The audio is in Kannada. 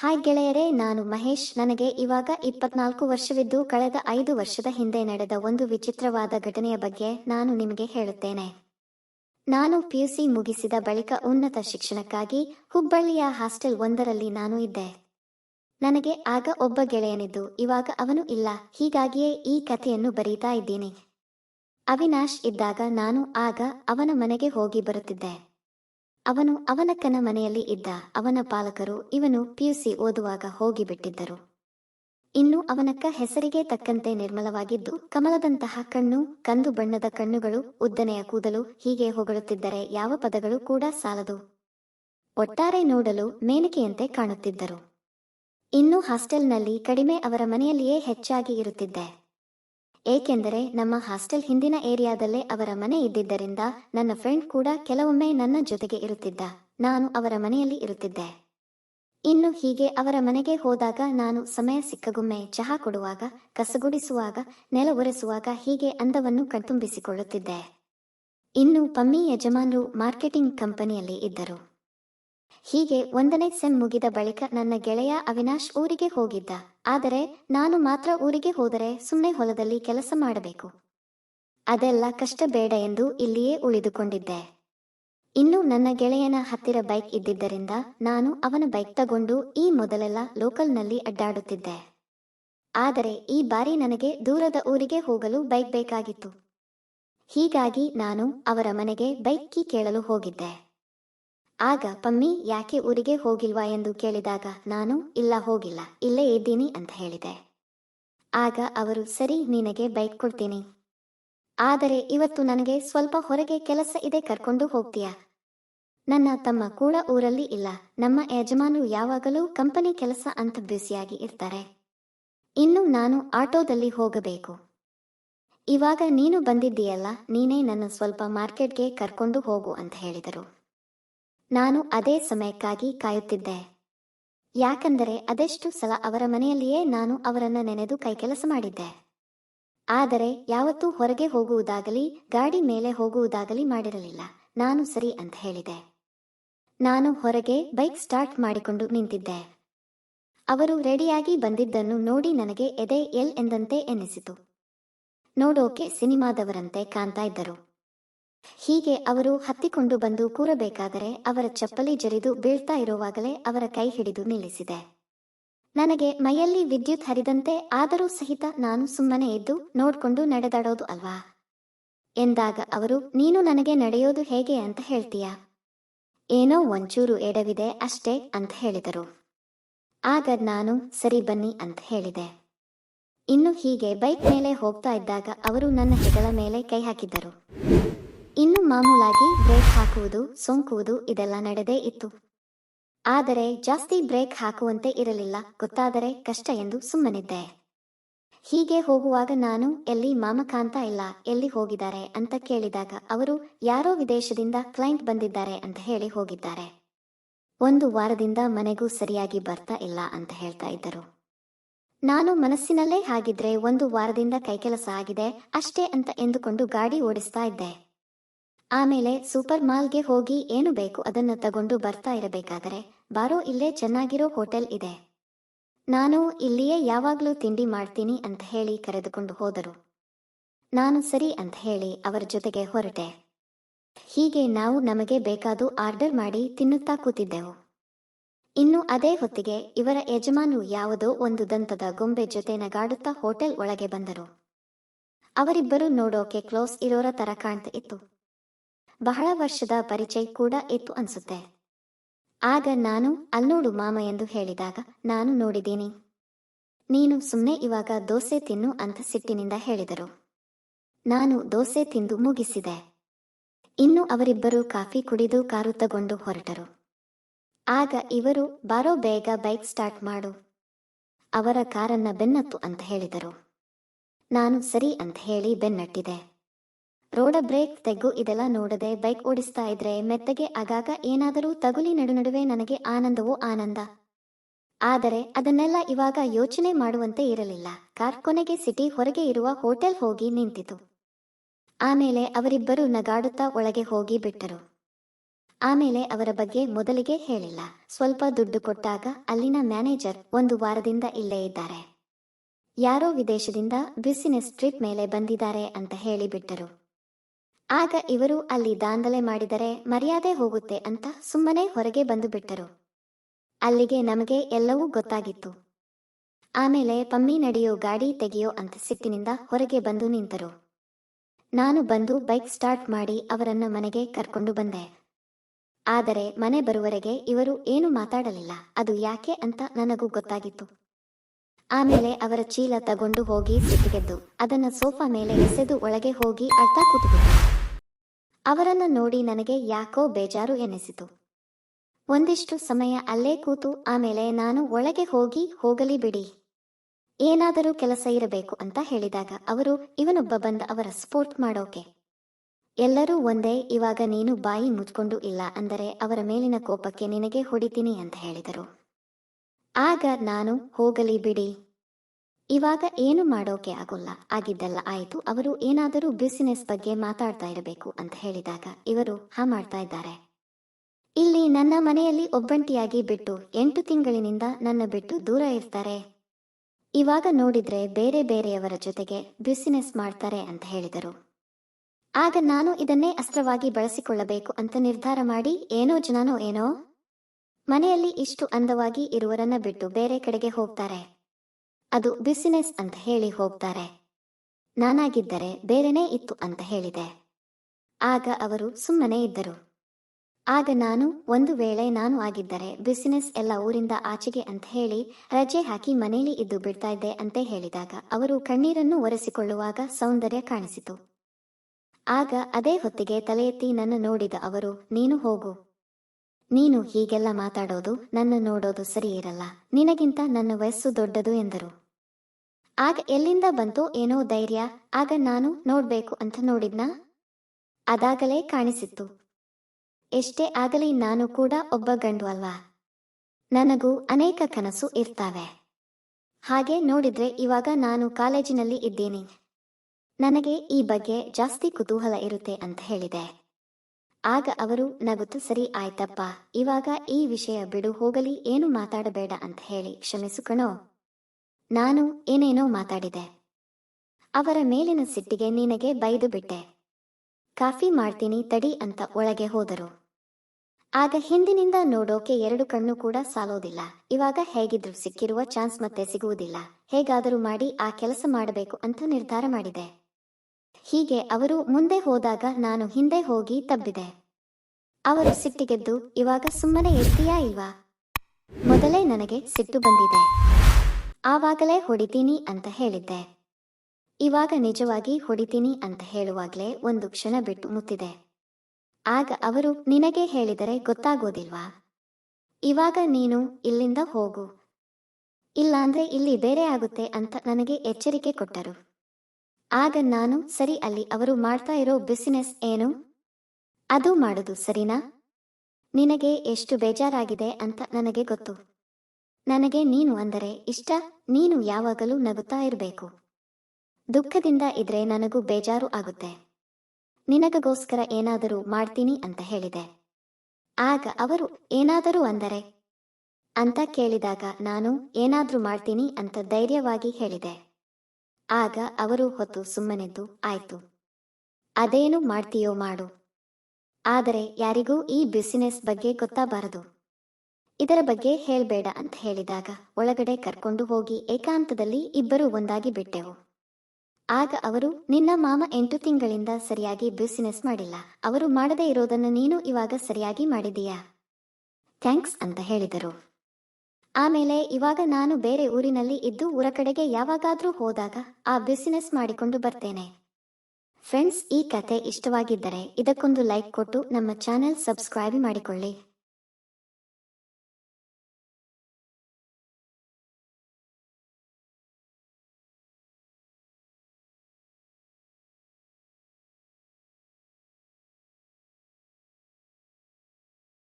ಹಾಯ್ ಗೆಳೆಯರೇ, ನಾನು ಮಹೇಶ್. ನನಗೆ ಇವಾಗ ಇಪ್ಪತ್ನಾಲ್ಕು ವರ್ಷವಿದ್ದು ಕಳೆದ ಐದು ವರ್ಷದ ಹಿಂದೆ ನಡೆದ ಒಂದು ವಿಚಿತ್ರವಾದ ಘಟನೆಯ ಬಗ್ಗೆ ನಾನು ನಿಮಗೆ ಹೇಳುತ್ತೇನೆ. ನಾನು ಪಿಯುಸಿ ಮುಗಿಸಿದ ಬಳಿಕ ಉನ್ನತ ಶಿಕ್ಷಣಕ್ಕಾಗಿ ಹುಬ್ಬಳ್ಳಿಯ ಹಾಸ್ಟೆಲ್ ಒಂದರಲ್ಲಿ ನಾನು ಇದ್ದೆ. ನನಗೆ ಆಗ ಒಬ್ಬ ಗೆಳೆಯನಿದ್ದು, ಇವಾಗ ಅವನು ಇಲ್ಲ. ಹೀಗಾಗಿಯೇ ಈ ಕಥೆಯನ್ನು ಬರೀತಾ ಇದ್ದೀನಿ. ಅವಿನಾಶ್ ಇದ್ದಾಗ ನಾನು ಆಗ ಅವನ ಮನೆಗೆ ಹೋಗಿ ಬರುತ್ತಿದ್ದೆ. ಅವನು ಅವನಕ್ಕನ ಮನೆಯಲ್ಲಿ ಇದ್ದ ಅವನ ಪಾಲಕರು ಇವನು ಪಿಯುಸಿ ಓದುವಾಗ ಹೋಗಿಬಿಟ್ಟಿದ್ದರು. ಇನ್ನು ಅವನಕ್ಕ ಹೆಸರಿಗೆ ತಕ್ಕಂತೆ ನಿರ್ಮಲವಾಗಿದ್ದು ಕಮಲದಂತಹ ಕಣ್ಣು, ಕಂದು ಬಣ್ಣದ ಕಣ್ಣುಗಳು, ಉದ್ದನೆಯ ಕೂದಲು ಹೀಗೆ ಹೊಗಳುತ್ತಿದ್ದರೆ ಯಾವ ಪದಗಳು ಕೂಡ ಸಾಲದು. ಒಟ್ಟಾರೆ ನೋಡಲು ಮೇನಕೆಯಂತೆ ಕಾಣುತ್ತಿದ್ದರು. ಇನ್ನು ಹಾಸ್ಟೆಲ್ನಲ್ಲಿ ಕಡಿಮೆ ಅವರ ಮನೆಯಲ್ಲಿಯೇ ಹೆಚ್ಚಾಗಿ ಇರುತ್ತಿದ್ದೆ. ಏಕೆಂದರೆ ನಮ್ಮ ಹಾಸ್ಟೆಲ್ ಹಿಂದಿನ ಏರಿಯಾದಲ್ಲೇ ಅವರ ಮನೆ ಇದ್ದಿದ್ದರಿಂದ ನನ್ನ ಫ್ರೆಂಡ್ ಕೂಡ ಕೆಲವೊಮ್ಮೆ ನನ್ನ ಜೊತೆಗೆ ಇರುತ್ತಿದ್ದ. ನಾನು ಅವರ ಮನೆಯಲ್ಲಿ ಇರುತ್ತಿದ್ದೆ. ಇನ್ನು ಹೀಗೆ ಅವರ ಮನೆಗೆ ಹೋದಾಗ ನಾನು ಸಮಯ ಸಿಕ್ಕಗೊಮ್ಮೆ ಚಹಾ ಕೊಡುವಾಗ, ಕಸಗುಡಿಸುವಾಗ, ನೆಲ ಒರೆಸುವಾಗ ಹೀಗೆ ಅಂದವನ್ನು ಕಣ್ತುಂಬಿಸಿಕೊಳ್ಳುತ್ತಿದ್ದೆ. ಇನ್ನು ಪಮ್ಮಿ ಯಜಮಾನರು ಮಾರ್ಕೆಟಿಂಗ್ ಕಂಪನಿಯಲ್ಲಿ ಇದ್ದರು. ಹೀಗೆ ಒಂದನೇ ಸೆಮ್ ಮುಗಿದ ಬಳಿಕ ನನ್ನ ಗೆಳೆಯ ಅವಿನಾಶ್ ಊರಿಗೆ ಹೋಗಿದ್ದ. ಆದರೆ ನಾನು ಮಾತ್ರ ಊರಿಗೆ ಹೋದರೆ ಸುಮ್ಮನೆ ಹೊಲದಲ್ಲಿ ಕೆಲಸ ಮಾಡಬೇಕು. ಅದೆಲ್ಲ ಕಷ್ಟ ಬೇಡ ಎಂದು ಇಲ್ಲಿಯೇ ಉಳಿದುಕೊಂಡಿದ್ದೆ. ಇನ್ನು ನನ್ನ ಗೆಳೆಯನ ಹತ್ತಿರ ಬೈಕ್ ಇದ್ದಿದ್ದರಿಂದ ನಾನು ಅವನ ಬೈಕ್ ತಗೊಂಡು ಈ ಮೊದಲೆಲ್ಲ ಲೋಕಲ್ನಲ್ಲಿ ಅಡ್ಡಾಡುತ್ತಿದ್ದೆ. ಆದರೆ ಈ ಬಾರಿ ನನಗೆ ದೂರದ ಊರಿಗೆ ಹೋಗಲು ಬೈಕ್ ಬೇಕಾಗಿತ್ತು. ಹೀಗಾಗಿ ನಾನು ಅವರ ಮನೆಗೆ ಬೈಕ್ ಕೀ ಕೇಳಲು ಹೋಗಿದ್ದೆ. ಆಗ ಪಮ್ಮಿ, ಯಾಕೆ ಊರಿಗೆ ಹೋಗಿಲ್ವಾ ಎಂದು ಕೇಳಿದಾಗ, ನಾನು ಇಲ್ಲ, ಹೋಗಿಲ್ಲ, ಇಲ್ಲೇ ಇದ್ದೀನಿ ಅಂತ ಹೇಳಿದೆ. ಆಗ ಅವರು, ಸರಿ, ನಿನಗೆ ಬೈಕ್ ಕೊಡ್ತೀನಿ. ಆದರೆ ಇವತ್ತು ನನಗೆ ಸ್ವಲ್ಪ ಹೊರಗೆ ಕೆಲಸ ಇದೆ, ಕರ್ಕೊಂಡು ಹೋಗ್ತೀಯಾ? ನನ್ನ ತಮ್ಮ ಕೂಡ ಊರಲ್ಲಿ ಇಲ್ಲ. ನಮ್ಮ ಯಜಮಾನರು ಯಾವಾಗಲೂ ಕಂಪನಿ ಕೆಲಸ ಅಂತ ಬ್ಯುಸಿಯಾಗಿ ಇರ್ತಾರೆ. ಇನ್ನು ನಾನು ಆಟೋದಲ್ಲಿ ಹೋಗಬೇಕು. ಇವಾಗ ನೀನು ಬಂದಿದ್ದೀಯಲ್ಲ, ನೀನೇ ನನ್ನ ಸ್ವಲ್ಪ ಮಾರ್ಕೆಟ್ಗೆ ಕರ್ಕೊಂಡು ಹೋಗು ಅಂತ ಹೇಳಿದರು. ನಾನು ಅದೇ ಸಮಯಕ್ಕಾಗಿ ಕಾಯುತ್ತಿದ್ದೆ. ಯಾಕಂದರೆ ಅದೆಷ್ಟು ಸಲ ಅವರ ಮನೆಯಲ್ಲಿಯೇ ನಾನು ಅವರನ್ನು ನೆನೆದು ಕೈಕೆಲಸ ಮಾಡಿದ್ದೆ. ಆದರೆ ಯಾವತ್ತೂ ಹೊರಗೆ ಹೋಗುವುದಾಗಲಿ, ಗಾಡಿ ಮೇಲೆ ಹೋಗುವುದಾಗಲಿ ಮಾಡಿರಲಿಲ್ಲ. ನಾನು ಸರಿ ಅಂತ ಹೇಳಿದೆ. ನಾನು ಹೊರಗೆ ಬೈಕ್ ಸ್ಟಾರ್ಟ್ ಮಾಡಿಕೊಂಡು ನಿಂತಿದ್ದೆ. ಅವರು ರೆಡಿಯಾಗಿ ಬಂದಿದ್ದನ್ನು ನೋಡಿ ನನಗೆ ಎದೆ ಎಲ್ ಎಂದಂತೆ ಎನ್ನಿಸಿತು. ನೋಡೋಕೆ ಸಿನಿಮಾದವರಂತೆ ಕಾಣ್ತಾ ಇದ್ದರು. ಹೀಗೆ ಅವರು ಹತ್ತಿಕೊಂಡು ಬಂದು ಕೂರಬೇಕಾದರೆ ಅವರ ಚಪ್ಪಲಿ ಜರಿದು ಬೀಳ್ತಾ ಇರುವಾಗಲೇ ಅವರ ಕೈ ಹಿಡಿದು ನಿಲ್ಲಿಸಿದೆ. ನನಗೆ ಮೈಯಲ್ಲಿ ವಿದ್ಯುತ್ ಹರಿದಂತೆ ಆದರೂ ಸಹಿತ ನಾನು ಸುಮ್ಮನೆ ಇದ್ದು ನೋಡ್ಕೊಂಡು ನಡೆದಾಡೋದು ಅಲ್ವಾ? ಎಂದಾಗ ಅವರು, ನೀನು ನನಗೆ ನಡೆಯೋದು ಹೇಗೆ ಅಂತ ಹೇಳ್ತೀಯಾ? ಏನೋ ಒಂಚೂರು ಎಡವಿದೆ ಅಷ್ಟೇ ಅಂತ ಹೇಳಿದರು. ಆಗ ನಾನು, ಸರಿ ಬನ್ನಿ ಅಂತ ಹೇಳಿದೆ. ಇನ್ನು ಹೀಗೆ ಬೈಕ್ ಮೇಲೆ ಹೋಗ್ತಾ ಇದ್ದಾಗ ಅವರು ನನ್ನ ಹೆಗಲ ಮೇಲೆ ಕೈ ಹಾಕಿದ್ದರು. ಇನ್ನು ಮಾಮೂಲಾಗಿ ಬ್ರೇಕ್ ಹಾಕುವುದು, ಸೋಂಕುವುದು ಇದೆಲ್ಲ ನಡೆದೇ ಇತ್ತು. ಆದರೆ ಜಾಸ್ತಿ ಬ್ರೇಕ್ ಹಾಕುವಂತೆ ಇರಲಿಲ್ಲ, ಗೊತ್ತಾದರೆ ಕಷ್ಟ ಎಂದು ಸುಮ್ಮನಿದ್ದೆ. ಹೀಗೆ ಹೋಗುವಾಗ ನಾನು, ಎಲ್ಲಿ ಮಾಮಕಾಂತ ಇಲ್ಲ, ಎಲ್ಲಿ ಹೋಗಿದ್ದಾರೆ ಅಂತ ಕೇಳಿದಾಗ ಅವರು ಯಾರೋ ವಿದೇಶದಿಂದ ಕ್ಲೈಂಟ್ ಬಂದಿದ್ದಾರೆ ಅಂತ ಹೇಳಿ ಹೋಗಿದ್ದಾರೆ. ಒಂದು ವಾರದಿಂದ ಮನೆಗೂ ಸರಿಯಾಗಿ ಬರ್ತಾ ಇಲ್ಲ ಅಂತ ಹೇಳ್ತಾ ಇದ್ದರು. ನಾನು ಮನಸ್ಸಿನಲ್ಲೇ ಹಾಗಿದ್ರೆ ಒಂದು ವಾರದಿಂದ ಕೈಕೆಲಸ ಆಗಿದೆ, ಅಷ್ಟೇ ಅಂತ ಎಂದುಕೊಂಡು ಗಾಡಿ ಓಡಿಸ್ತಾ ಇದ್ದೆ. ಆಮೇಲೆ ಸೂಪರ್ ಮಾಲ್ಗೆ ಹೋಗಿ ಏನು ಬೇಕು ಅದನ್ನು ತಗೊಂಡು ಬರ್ತಾ ಇರಬೇಕಾದರೆ ಬಾರೋ, ಇಲ್ಲೇ ಚೆನ್ನಾಗಿರೋ ಹೋಟೆಲ್ ಇದೆ. ನಾನು ಇಲ್ಲಿಯೇ ಯಾವಾಗಲೂ ತಿಂಡಿ ಮಾಡ್ತೀನಿ ಅಂತ ಹೇಳಿ ಕರೆದುಕೊಂಡು ಹೋದರು. ನಾನು ಸರಿ ಅಂತ ಹೇಳಿ ಅವರ ಜೊತೆಗೆ ಹೊರಟೆ. ಹೀಗೆ ನಾವು ನಮಗೆ ಬೇಕಾದು ಆರ್ಡರ್ ಮಾಡಿ ತಿನ್ನುತ್ತಾ ಕೂತಿದ್ದೆವು. ಇನ್ನು ಅದೇ ಹೊತ್ತಿಗೆ ಇವರ ಯಜಮಾನು ಯಾವುದೋ ಒಂದು ದಂತದ ಗೊಂಬೆ ಜೊತೆ ನಗಾಡುತ್ತಾ ಹೋಟೆಲ್ ಒಳಗೆ ಬಂದರು. ಅವರಿಬ್ಬರು ನೋಡೋಕೆ ಕ್ಲೋಸ್ ಇರೋರ ತರ ಕಾಣ್ತಾ ಇತ್ತು. ಬಹಳ ವರ್ಷದ ಪರಿಚಯ ಕೂಡ ಇತ್ತು ಅನ್ಸುತ್ತೆ. ಆಗ ನಾನು ಅಲ್ನೋಡು ಮಾಮ ಎಂದು ಹೇಳಿದಾಗ ನಾನು ನೋಡಿದ್ದೀನಿ. ನೀನು ಸುಮ್ಮನೆ ಇವಾಗ ದೋಸೆ ತಿನ್ನು ಅಂತ ಸಿಟ್ಟಿನಿಂದ ಹೇಳಿದರು. ನಾನು ದೋಸೆ ತಿಂದು ಮುಗಿಸಿದೆ. ಇನ್ನು ಅವರಿಬ್ಬರು ಕಾಫಿ ಕುಡಿದು ಕಾರು ತಗೊಂಡು ಹೊರಟರು. ಆಗ ಇವರು, ಬಾರೋ ಬೇಗ, ಬೈಕ್ ಸ್ಟಾರ್ಟ್ ಮಾಡು. ಅವರ ಕಾರನ್ನ ಬೆನ್ನತ್ತು ಅಂತ ಹೇಳಿದರು. ನಾನು ಸರಿ ಅಂತ ಹೇಳಿ ಬೆನ್ನಟ್ಟಿದೆ. ರೋಡ ಬ್ರೇಕ್ ತೆಗ್ಗು ಇದೆಲ್ಲ ನೋಡದೆ ಬೈಕ್ ಓಡಿಸ್ತಾ ಇದ್ರೆ ಮೆತ್ತಗೆ ಆಗಾಗ ಏನಾದರೂ ತಗುಲಿ ನಡು ನಡುವೆ ನನಗೆ ಆನಂದವೋ ಆನಂದ. ಆದರೆ ಅದನ್ನೆಲ್ಲ ಇವಾಗ ಯೋಚನೆ ಮಾಡುವಂತೆ ಇರಲಿಲ್ಲ. ಕಾರ್ ಕೊನೆಗೆ ಸಿಟಿ ಹೊರಗೆ ಇರುವ ಹೋಟೆಲ್ ಹೋಗಿ ನಿಂತಿತು. ಆಮೇಲೆ ಅವರಿಬ್ಬರು ನಗಾಡುತ್ತಾ ಒಳಗೆ ಹೋಗಿ ಬಿಟ್ಟರು. ಆಮೇಲೆ ಅವರ ಬಗ್ಗೆ ಮೊದಲಿಗೆ ಹೇಳಿಲ್ಲ. ಸ್ವಲ್ಪ ದುಡ್ಡು ಕೊಟ್ಟಾಗ ಅಲ್ಲಿನ ಮ್ಯಾನೇಜರ್ ಒಂದು ವಾರದಿಂದ ಇಲ್ಲೇ ಇದ್ದಾರೆ. ಯಾರೋ ವಿದೇಶದಿಂದ ಬಿಸಿನೆಸ್ ಟ್ರಿಪ್ ಮೇಲೆ ಬಂದಿದ್ದಾರೆ ಅಂತ ಹೇಳಿಬಿಟ್ಟರು. ಆಗ ಇವರು ಅಲ್ಲಿ ದಾಂಧಲೆ ಮಾಡಿದರೆ ಮರ್ಯಾದೆ ಹೋಗುತ್ತೆ ಅಂತ ಸುಮ್ಮನೆ ಹೊರಗೆ ಬಂದು ಬಿಟ್ಟರು. ಅಲ್ಲಿಗೆ ನಮಗೆ ಎಲ್ಲವೂ ಗೊತ್ತಾಗಿತ್ತು. ಆಮೇಲೆ ಪಮ್ಮಿ ನಡೆಯೋ ಗಾಡಿ ತೆಗೆಯೋ ಅಂತ ಸಿಟ್ಟಿನಿಂದ ಹೊರಗೆ ಬಂದು ನಿಂತರು. ನಾನು ಬಂದು ಬೈಕ್ ಸ್ಟಾರ್ಟ್ ಮಾಡಿ ಅವರನ್ನು ಮನೆಗೆ ಕರ್ಕೊಂಡು ಬಂದೆ. ಆದರೆ ಮನೆ ಬರುವರೆಗೆ ಇವರು ಏನು ಮಾತಾಡಲಿಲ್ಲ, ಅದು ಯಾಕೆ ಅಂತ ನನಗೂ ಗೊತ್ತಾಗಿತ್ತು. ಆಮೇಲೆ ಅವರ ಚೀಲ ತಗೊಂಡು ಹೋಗಿ ಸಿಟ್ಟಿಗೆದ್ದು, ಅದನ್ನ ಸೋಫಾ ಮೇಲೆ ಎಸೆದು ಒಳಗೆ ಹೋಗಿ ಅಳ್ತಾ ಕೂತುಬಿಟ್ಟೆ. ಅವರನ್ನ ನೋಡಿ ನನಗೆ ಯಾಕೋ ಬೇಜಾರು ಎನಿಸಿತು. ಒಂದಿಷ್ಟು ಸಮಯ ಅಲ್ಲೇ ಕೂತು ಆಮೇಲೆ ನಾನು ಒಳಗೆ ಹೋಗಿ ಹೋಗಲಿ ಬಿಡಿ. ಏನಾದರೂ ಕೆಲಸ ಇರಬೇಕು ಅಂತ ಹೇಳಿದಾಗ ಅವರು, ಇವನೊಬ್ಬ ಬಂದ ಅವರ ಸ್ಪೋರ್ಟ್ ಮಾಡೋಕೆ. ಎಲ್ಲರೂ ಒಂದೇ, ಇವಾಗ ನೀನು ಬಾಯಿ ಮುಚ್ಕೊಂಡು ಇಲ್ಲ ಅಂದರೆ ಅವರ ಮೇಲಿನ ಕೋಪಕ್ಕೆ ನಿನಗೆ ಹೊಡಿತೀನಿ ಅಂತ ಹೇಳಿದರು. ಆಗ ನಾನು ಹೋಗಲಿ ಬಿಡಿ. ಇವಾಗ ಏನು ಮಾಡೋಕೆ ಆಗೋಲ್ಲ. ಆಗಿದ್ದೆಲ್ಲ ಆಯಿತು. ಅವರು ಏನಾದರೂ ಬಿಸಿನೆಸ್ ಬಗ್ಗೆ ಮಾತಾಡ್ತಾ ಇರಬೇಕು ಅಂತ ಹೇಳಿದಾಗ ಇವರು, ಹಾ, ಮಾಡ್ತಾ ಇದ್ದಾರೆ. ಇಲ್ಲಿ ನನ್ನ ಮನೆಯಲ್ಲಿ ಒಬ್ಬಂಟಿಯಾಗಿ ಬಿಟ್ಟು ಎಂಟು ತಿಂಗಳಿನಿಂದ ನನ್ನ ಬಿಟ್ಟು ದೂರ ಇರ್ತಾರೆ. ಇವಾಗ ನೋಡಿದ್ರೆ ಬೇರೆ ಬೇರೆಯವರ ಜೊತೆಗೆ ಬಿಸಿನೆಸ್ ಮಾಡ್ತಾರೆ ಅಂತ ಹೇಳಿದರು. ಆಗ ನಾನು ಇದನ್ನೇ ಅಸ್ತ್ರವಾಗಿ ಬಳಸಿಕೊಳ್ಳಬೇಕು ಅಂತ ನಿರ್ಧಾರ ಮಾಡಿ, ಏನೋ ಜನನೋ, ಏನೋ? ಮನೆಯಲ್ಲಿ ಇಷ್ಟು ಅಂದವಾಗಿ ಇರುವರನ್ನ ಬಿಟ್ಟು ಬೇರೆ ಕಡೆಗೆ ಹೋಗ್ತಾರೆ. ಅದು ಬಿಸಿನೆಸ್ ಅಂತ ಹೇಳಿ ಹೋಗ್ತಾರೆ. ನಾನಾಗಿದ್ದರೆ ಬೇರೆನೇ ಇತ್ತು ಅಂತ ಹೇಳಿದೆ. ಆಗ ಅವರು ಸುಮ್ಮನೆ ಇದ್ದರು. ಆಗ ನಾನು ಒಂದು ವೇಳೆ ನಾನು ಆಗಿದ್ದರೆ ಬಿಸಿನೆಸ್ ಎಲ್ಲ ಊರಿಂದ ಆಚೆಗೆ ಅಂತ ಹೇಳಿ ರಜೆ ಹಾಕಿ ಮನೇಲಿ ಇದ್ದು ಬಿಡ್ತಾ ಇದ್ದೆ ಅಂತ ಹೇಳಿದಾಗ ಅವರು ಕಣ್ಣೀರನ್ನು ಒರೆಸಿಕೊಳ್ಳುವಾಗ ಸೌಂದರ್ಯ ಕಾಣಿಸಿತು. ಆಗ ಅದೇ ಹೊತ್ತಿಗೆ ತಲೆ ಎತ್ತಿ ನನ್ನ ನೋಡಿದ ಅವರು, ನೀನು ಹೋಗು. ನೀನು ಹೀಗೆಲ್ಲ ಮಾತಾಡೋದು ನನ್ನ ನೋಡೋದು ಸರಿ ಇರಲ್ಲ. ನಿನಗಿಂತ ನನ್ನ ವಯಸ್ಸು ದೊಡ್ಡದು ಎಂದರು. ಆಗ ಎಲ್ಲಿಂದ ಬಂತು ಏನೋ ಧೈರ್ಯ, ಆಗ ನಾನು ನೋಡ್ಬೇಕು ಅಂತ ನೋಡಿದ್ನ? ಅದಾಗಲೇ ಕಾಣಿಸಿತ್ತು. ಎಷ್ಟೇ ಆಗಲಿ ನಾನು ಕೂಡ ಒಬ್ಬ ಗಂಡು ಅಲ್ವಾ? ನನಗೂ ಅನೇಕ ಕನಸು ಇರ್ತಾವೆ. ಹಾಗೆ ನೋಡಿದ್ರೆ ಇವಾಗ ನಾನು ಕಾಲೇಜಿನಲ್ಲಿ ಇದ್ದೀನಿ. ನನಗೆ ಈ ಬಗ್ಗೆ ಜಾಸ್ತಿ ಕುತೂಹಲ ಇರುತ್ತೆ ಅಂತ ಹೇಳಿದೆ. ಆಗ ಅವರು, ನಗುತ್ತು, ಸರಿ ಆಯ್ತಪ್ಪ, ಇವಾಗ ಈ ವಿಷಯ ಬಿಡು, ಹೋಗಲಿ, ಏನು ಮಾತಾಡಬೇಡ ಅಂತ ಹೇಳಿ ಕ್ಷಮಿಸು ಕಣೋ. ನಾನು ಏನೇನೋ ಮಾತಾಡಿದೆ. ಅವರ ಮೇಲಿನ ಸಿಟ್ಟಿಗೆ ನಿನಗೆ ಬೈದು ಬಿಟ್ಟೆ. ಕಾಫಿ ಮಾಡ್ತೀನಿ, ತಡಿ ಅಂತ ಒಳಗೆ ಹೋದರು. ಆಗ ಹಿಂದಿನಿಂದ ನೋಡೋಕೆ ಎರಡು ಕಣ್ಣು ಕೂಡ ಸಾಲೋದಿಲ್ಲ. ಇವಾಗ ಹೇಗಿದ್ರು ಸಿಕ್ಕಿರುವ ಚಾನ್ಸ್ ಮತ್ತೆ ಸಿಗುವುದಿಲ್ಲ. ಹೇಗಾದರೂ ಮಾಡಿ ಆ ಕೆಲಸ ಮಾಡಬೇಕು ಅಂತ ನಿರ್ಧಾರ ಮಾಡಿದೆ. ಹೀಗೆ ಅವರು ಮುಂದೆ ಹೋದಾಗ ನಾನು ಹಿಂದೆ ಹೋಗಿ ತಬ್ಬಿದೆ. ಅವರು ಸಿಟ್ಟಿಗೆದ್ದು ಇವಾಗ ಸುಮ್ಮನೆ ಇರ್ತೀಯಾ ಇಲ್ವಾ? ಮೊದಲೇ ನನಗೆ ಸಿಟ್ಟು ಬಂದಿದೆ. ಆವಾಗಲೇ ಹೊಡಿತೀನಿ ಅಂತ ಹೇಳಿದ್ದೆ. ಇವಾಗ ನಿಜವಾಗಿ ಹೊಡಿತೀನಿ ಅಂತ ಹೇಳುವಾಗಲೇ ಒಂದು ಕ್ಷಣ ಬಿಟ್ಟು ಮುತ್ತಿದೆ. ಆಗ ಅವರು, ನಿನಗೆ ಹೇಳಿದರೆ ಗೊತ್ತಾಗೋದಿಲ್ವಾ? ಇವಾಗ ನೀನು ಇಲ್ಲಿಂದ ಹೋಗು. ಇಲ್ಲಾಂದ್ರೆ ಇಲ್ಲಿ ಬೇರೆ ಆಗುತ್ತೆ ಅಂತ ನನಗೆ ಎಚ್ಚರಿಕೆ ಕೊಟ್ಟರು. ಆಗ ನಾನು, ಸರಿ ಅಲ್ಲಿ ಅವರು ಮಾಡ್ತಾ ಇರೋ ಬಿಸಿನೆಸ್ ಏನು? ಅದು ಮಾಡುದು ಸರಿನಾ? ನಿನಗೆ ಎಷ್ಟು ಬೇಜಾರಾಗಿದೆ ಅಂತ ನನಗೆ ಗೊತ್ತು. ನನಗೆ ನೀನು ಅಂದರೆ ಇಷ್ಟ, ನೀನು ಯಾವಾಗಲೂ ನಗುತ್ತಾ ಇರಬೇಕು. ದುಃಖದಿಂದ ಇದ್ರೆ ನನಗೂ ಬೇಜಾರು ಆಗುತ್ತೆ. ನಿನಗಗೋಸ್ಕರ ಏನಾದರೂ ಮಾಡ್ತೀನಿ ಅಂತ ಹೇಳಿದೆ. ಆಗ ಅವರು, ಏನಾದರೂ ಅಂದರೆ? ಅಂತ ಕೇಳಿದಾಗ ನಾನು, ಏನಾದರೂ ಮಾಡ್ತೀನಿ ಅಂತ ಧೈರ್ಯವಾಗಿ ಹೇಳಿದೆ. ಆಗ ಅವರು ಹೊತ್ತು ಸುಮ್ಮನೆದ್ದು ಆಯ್ತು. ಅದೇನು ಮಾಡ್ತೀಯೋ ಮಾಡು. ಆದರೆ ಯಾರಿಗೂ ಈ ಬಿಸಿನೆಸ್ ಬಗ್ಗೆ ಗೊತ್ತಾಗಬಾರದು. ಇದರ ಬಗ್ಗೆ ಹೇಳ್ಬೇಡ ಅಂತ ಹೇಳಿದಾಗ ಒಳಗಡೆ ಕರ್ಕೊಂಡು ಹೋಗಿ ಏಕಾಂತದಲ್ಲಿ ಇಬ್ಬರು ಒಂದಾಗಿ ಬಿಟ್ಟೆವು. ಆಗ ಅವರು, ನಿನ್ನ ಮಾಮ ಎಂಟು ತಿಂಗಳಿಂದ ಸರಿಯಾಗಿ ಬಿಸಿನೆಸ್ ಮಾಡಿಲ್ಲ. ಅವರು ಮಾಡದೇ ಇರೋದನ್ನು ನೀನು ಇವಾಗ ಸರಿಯಾಗಿ ಮಾಡಿದೀಯಾ ಥ್ಯಾಂಕ್ಸ್ ಅಂತ ಹೇಳಿದರು. ಆಮೇಲೆ ಇವಾಗ ನಾನು ಬೇರೆ ಊರಿನಲ್ಲಿ ಇದ್ದು ಊರ ಕಡೆಗೆ ಯಾವಾಗಾದ್ರೂ ಹೋದಾಗ ಆ ಬಿಸಿನೆಸ್ ಮಾಡಿಕೊಂಡು ಬರ್ತೇನೆ. ಫ್ರೆಂಡ್ಸ್, ಈ ಕತೆ ಇಷ್ಟವಾಗಿದ್ದರೆ ಇದಕ್ಕೊಂದು ಲೈಕ್ ಕೊಟ್ಟು ನಮ್ಮ ಚಾನೆಲ್ ಸಬ್ಸ್ಕ್ರೈಬ್ ಮಾಡಿಕೊಳ್ಳಿ.